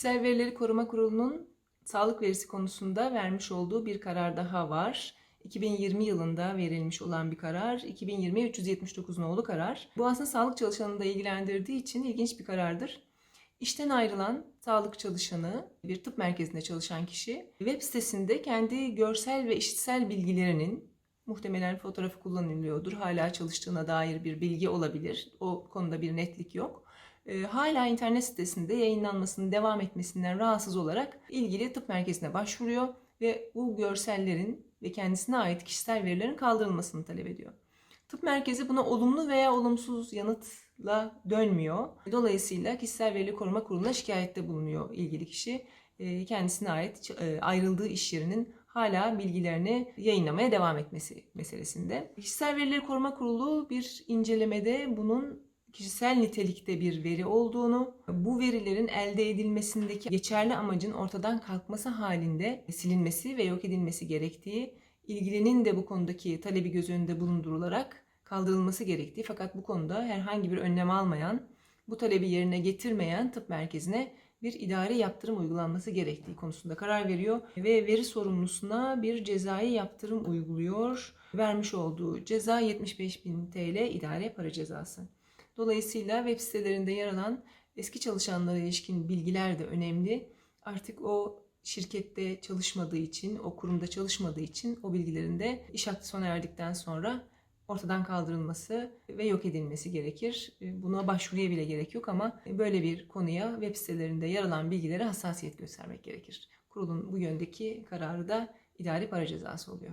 Kişisel Verileri Koruma Kurulu'nun sağlık verisi konusunda vermiş olduğu bir karar daha var. 2020 yılında verilmiş olan bir karar. 2020 379 nolu karar. Bu aslında sağlık çalışanını da ilgilendirdiği için ilginç bir karardır. İşten ayrılan sağlık çalışanı, bir tıp merkezinde çalışan kişi web sitesinde kendi görsel ve işitsel bilgilerinin muhtemelen fotoğrafı kullanılıyordur. Hala çalıştığına dair bir bilgi olabilir. O konuda bir netlik yok. E, hala internet sitesinde yayınlanmasının devam etmesinden rahatsız olarak ilgili tıp merkezine başvuruyor ve bu görsellerin ve kendisine ait kişisel verilerin kaldırılmasını talep ediyor. Tıp merkezi buna olumlu veya olumsuz yanıtla dönmüyor. Dolayısıyla Kişisel Veri Koruma Kurulu'na şikayette bulunuyor ilgili kişi. E, Kendisine ait e, ayrıldığı iş yerinin hala bilgilerini yayınlamaya devam etmesi meselesinde. Kişisel Verileri Koruma Kurulu bir incelemede bunun kişisel nitelikte bir veri olduğunu, bu verilerin elde edilmesindeki geçerli amacın ortadan kalkması halinde silinmesi ve yok edilmesi gerektiği, ilgilinin de bu konudaki talebi göz önünde bulundurularak kaldırılması gerektiği fakat bu konuda herhangi bir önlem almayan, bu talebi yerine getirmeyen tıp merkezine bir idari yaptırım uygulanması gerektiği konusunda karar veriyor ve veri sorumlusuna bir cezai yaptırım uyguluyor. Vermiş olduğu ceza 75.000 TL idare para cezası. Dolayısıyla web sitelerinde yer alan eski çalışanlara ilişkin bilgiler de önemli. Artık o şirkette çalışmadığı için, o kurumda çalışmadığı için o bilgilerin de iş hakkı sona erdikten sonra ortadan kaldırılması ve yok edilmesi gerekir. Buna başvuruya bile gerek yok ama böyle bir konuya web sitelerinde yer alan bilgilere hassasiyet göstermek gerekir. Kurulun bu yöndeki kararı da idari para cezası oluyor.